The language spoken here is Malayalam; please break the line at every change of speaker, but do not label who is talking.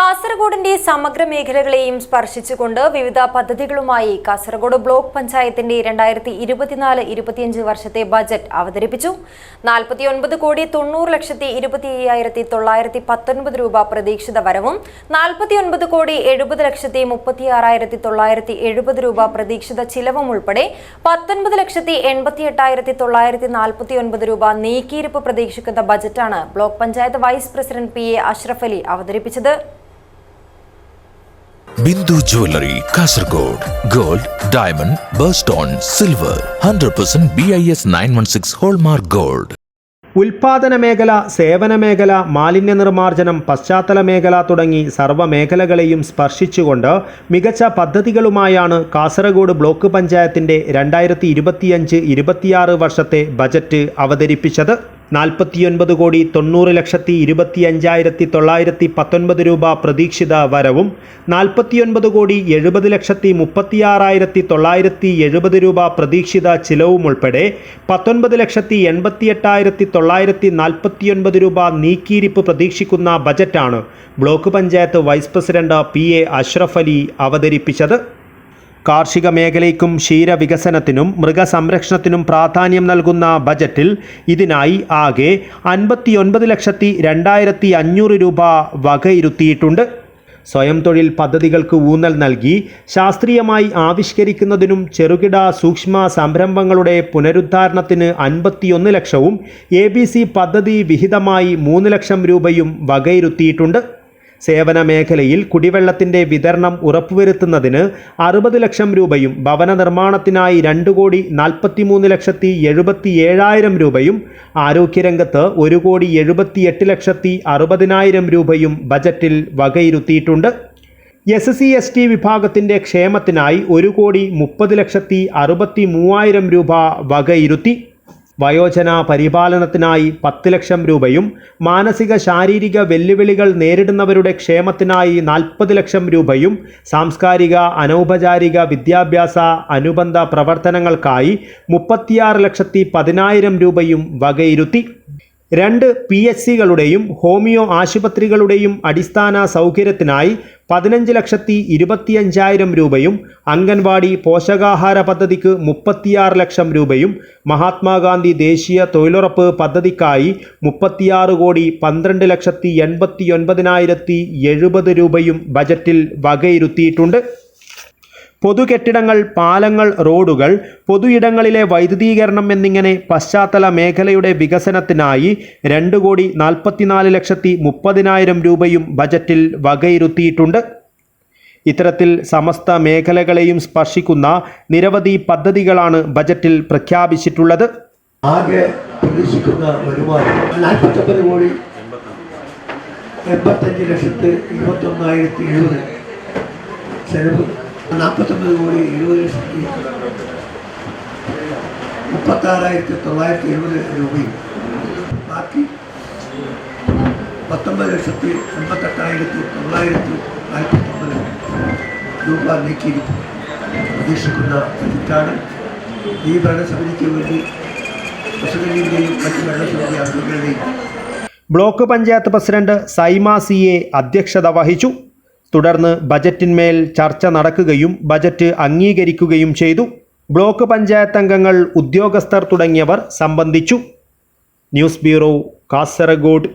കാസർഗോഡിന്റെ സമഗ്ര മേഖലകളെയും സ്പർശിച്ചുകൊണ്ട് വിവിധ പദ്ധതികളുമായി കാസർഗോഡ് ബ്ലോക്ക് പഞ്ചായത്തിന്റെ രണ്ടായിരത്തി ഇരുപത്തിനാല് ഇരുപത്തിയഞ്ച് വർഷത്തെ ബജറ്റ് അവതരിപ്പിച്ചു. നാൽപ്പത്തിയൊൻപത് കോടി തൊണ്ണൂറ് ലക്ഷത്തി ഇരുപത്തി അയ്യായിരത്തി തൊള്ളായിരത്തി പത്തൊൻപത് രൂപ പ്രതീക്ഷിത വരവും നാൽപ്പത്തിയൊൻപത് കോടി എഴുപത് ലക്ഷത്തി മുപ്പത്തി ആറായിരത്തി തൊള്ളായിരത്തി എഴുപത് രൂപ പ്രതീക്ഷിത ചിലവും ഉൾപ്പെടെ പത്തൊൻപത് ലക്ഷത്തി എൺപത്തി എട്ടായിരത്തി തൊള്ളായിരത്തി നാൽപ്പത്തി ഒൻപത് രൂപ നീക്കിയിരിപ്പ് പ്രതീക്ഷിക്കുന്ന ബജറ്റാണ് block panchayat vice president P A Ashraf Ali അവതരിപ്പിച്ചത്.
Bindu jewellery Kasaragod gold diamond birthstone silver hundred percent B I S nine one six hallmark gold.
ഉൽപാദന മേഖല സേവന മേഖല മാലിന്യ നിർമ്മാർജനം പശ്ചാത്തല മേഖല തുടങ്ങി സർവ മേഖലകളെയും സ്പർശിച്ചുകൊണ്ട് മികച്ച പദ്ധതികളുമായാണ് കാസർഗോഡ് ബ്ലോക്ക് പഞ്ചായത്തിന്റെ രണ്ടായിരത്തി ഇരുപത്തിയഞ്ച് ഇരുപത്തിയാറ് വർഷത്തെ ബജറ്റ് അവതരിപ്പിച്ചത്. നാൽപ്പത്തിയൊൻപത് കോടി തൊണ്ണൂറ് ലക്ഷത്തി ഇരുപത്തി അഞ്ചായിരത്തി തൊള്ളായിരത്തി പത്തൊൻപത് രൂപ പ്രതീക്ഷിത വരവും നാൽപ്പത്തിയൊൻപത് കോടി എഴുപത് ലക്ഷത്തി മുപ്പത്തിയാറായിരത്തി തൊള്ളായിരത്തി എഴുപത് രൂപ പ്രതീക്ഷിത ചിലവും ഉൾപ്പെടെ പത്തൊൻപത് ലക്ഷത്തി എൺപത്തി എട്ടായിരത്തി തൊള്ളായിരത്തി നാൽപ്പത്തിയൊൻപത് രൂപ നീക്കിയിരിപ്പ് പ്രതീക്ഷിക്കുന്ന ബജറ്റാണ് block panchayat vice president P A Ashraf Ali അവതരിപ്പിച്ചത്. കാർഷിക മേഖലയ്ക്കും ക്ഷീരവികസനത്തിനും മൃഗസംരക്ഷണത്തിനും പ്രാധാന്യം നൽകുന്ന ബജറ്റിൽ ഇതിനായി ആകെ അൻപത്തിയൊൻപത് ലക്ഷത്തി രണ്ടായിരത്തി അഞ്ഞൂറ് രൂപ വകയിരുത്തിയിട്ടുണ്ട്. സ്വയം തൊഴിൽ പദ്ധതികൾക്ക് ഊന്നൽ നൽകി ശാസ്ത്രീയമായി ആവിഷ്കരിക്കുന്നതിനും ചെറുകിട സൂക്ഷ്മ സംരംഭങ്ങളുടെ പുനരുദ്ധാരണത്തിന് അൻപത്തിയൊന്ന് ലക്ഷവും എ പദ്ധതി വിഹിതമായി മൂന്ന് ലക്ഷം രൂപയും വകയിരുത്തിയിട്ടുണ്ട്. സേവന മേഖലയിൽ കുടിവെള്ളത്തിന്റെ വിതരണം ഉറപ്പുവരുത്തുന്നതിന് അറുപത് ലക്ഷം രൂപയും ഭവന നിർമ്മാണത്തിനായി രണ്ട് കോടി നാൽപ്പത്തിമൂന്ന് ലക്ഷത്തി എഴുപത്തി ഏഴായിരം രൂപയും ആരോഗ്യരംഗത്ത് ഒരു കോടി എഴുപത്തിയെട്ട് ലക്ഷത്തി അറുപതിനായിരം രൂപയും ബജറ്റിൽ വകയിരുത്തിയിട്ടുണ്ട്. എസ് സി എസ് ടി വിഭാഗത്തിന്റെ ക്ഷേമത്തിനായി ഒരു കോടി മുപ്പത് ലക്ഷത്തി അറുപത്തി മൂവായിരം രൂപ വകയിരുത്തി. വയോജന പരിപാലനത്തിനായി പത്ത് ലക്ഷം രൂപയും മാനസിക ശാരീരിക വെല്ലുവിളികൾ നേരിടുന്നവരുടെ ക്ഷേമത്തിനായി നാൽപ്പത് ലക്ഷം രൂപയും സാംസ്കാരിക അനൗപചാരിക വിദ്യാഭ്യാസ അനുബന്ധ പ്രവർത്തനങ്ങൾക്കായി മുപ്പത്തിയാറ് ലക്ഷത്തി പതിനായിരം രൂപയും വകയിരുത്തി. രണ്ട് പി എച്ച് സികളുടെയും ഹോമിയോ ആശുപത്രികളുടെയും അടിസ്ഥാന സൗകര്യത്തിനായി പതിനഞ്ച് ലക്ഷത്തി ഇരുപത്തിയഞ്ചായിരം രൂപയും അംഗൻവാടി പോഷകാഹാര പദ്ധതിക്ക് മുപ്പത്തിയാറ് ലക്ഷം രൂപയും മഹാത്മാഗാന്ധി ദേശീയ തൊഴിലുറപ്പ് പദ്ധതിക്കായി മുപ്പത്തിയാറ് കോടി പന്ത്രണ്ട് ലക്ഷത്തി എൺപത്തി ഒൻപതിനായിരത്തി എഴുപത് രൂപയും ബജറ്റിൽ വകയിരുത്തിയിട്ടുണ്ട്. പൊതുകെട്ടിടങ്ങൾ പാലങ്ങൾ റോഡുകൾ പൊതുയിടങ്ങളിലെ വൈദ്യുതീകരണം എന്നിങ്ങനെ പശ്ചാത്തല മേഖലയുടെ വികസനത്തിനായി രണ്ട് കോടി നാൽപ്പത്തിനാല് ലക്ഷത്തി മുപ്പതിനായിരം രൂപയും ബജറ്റിൽ വകയിരുത്തിയിട്ടുണ്ട്. ഇത്തരത്തിൽ സമസ്ത മേഖലകളെയും സ്പർശിക്കുന്ന നിരവധി പദ്ധതികളാണ് ബജറ്റിൽ പ്രഖ്യാപിച്ചിട്ടുള്ളത്.
ആകെ പ്രതീക്ഷിക്കുന്ന വരുമാനം നാൽപ്പത്തൊമ്പത് കോടി എൺപത്തഞ്ച് ലക്ഷത്തി ഇരുപത്തൊന്നായിരത്തി എഴുപത് ചെലവ് നാൽപ്പത്തൊമ്പത് കോടി എഴുപത് ലക്ഷത്തി മുപ്പത്താറായിരത്തി തൊള്ളായിരത്തി എഴുപത് രൂപയും. ബാക്കി പത്തൊമ്പത് ലക്ഷത്തി എൺപത്തെട്ടായിരത്തി തൊള്ളായിരത്തി നാൽപ്പത്തൊമ്പത് രൂപ നീക്കിയിരിക്കും പ്രതീക്ഷിക്കുന്ന ബജറ്റാണ്. ഈ ഭരണസമിതിക്ക് വേണ്ടി പ്രസിഡന്റിന്റെയും മറ്റ് ഭരണസമിതി അംഗങ്ങളുടെയും
block panchayat president Saima C A അധ്യക്ഷത വഹിച്ചു. തുടർന്ന് ബജറ്റിന്മേൽ ചർച്ച നടക്കുകയും ബജറ്റ് അംഗീകരിക്കുകയും ചെയ്തു. ബ്ലോക്ക് പഞ്ചായത്ത് അംഗങ്ങൾ ഉദ്യോഗസ്ഥർ തുടങ്ങിയവർ സംബന്ധിച്ചു. News bureau Kasaragod.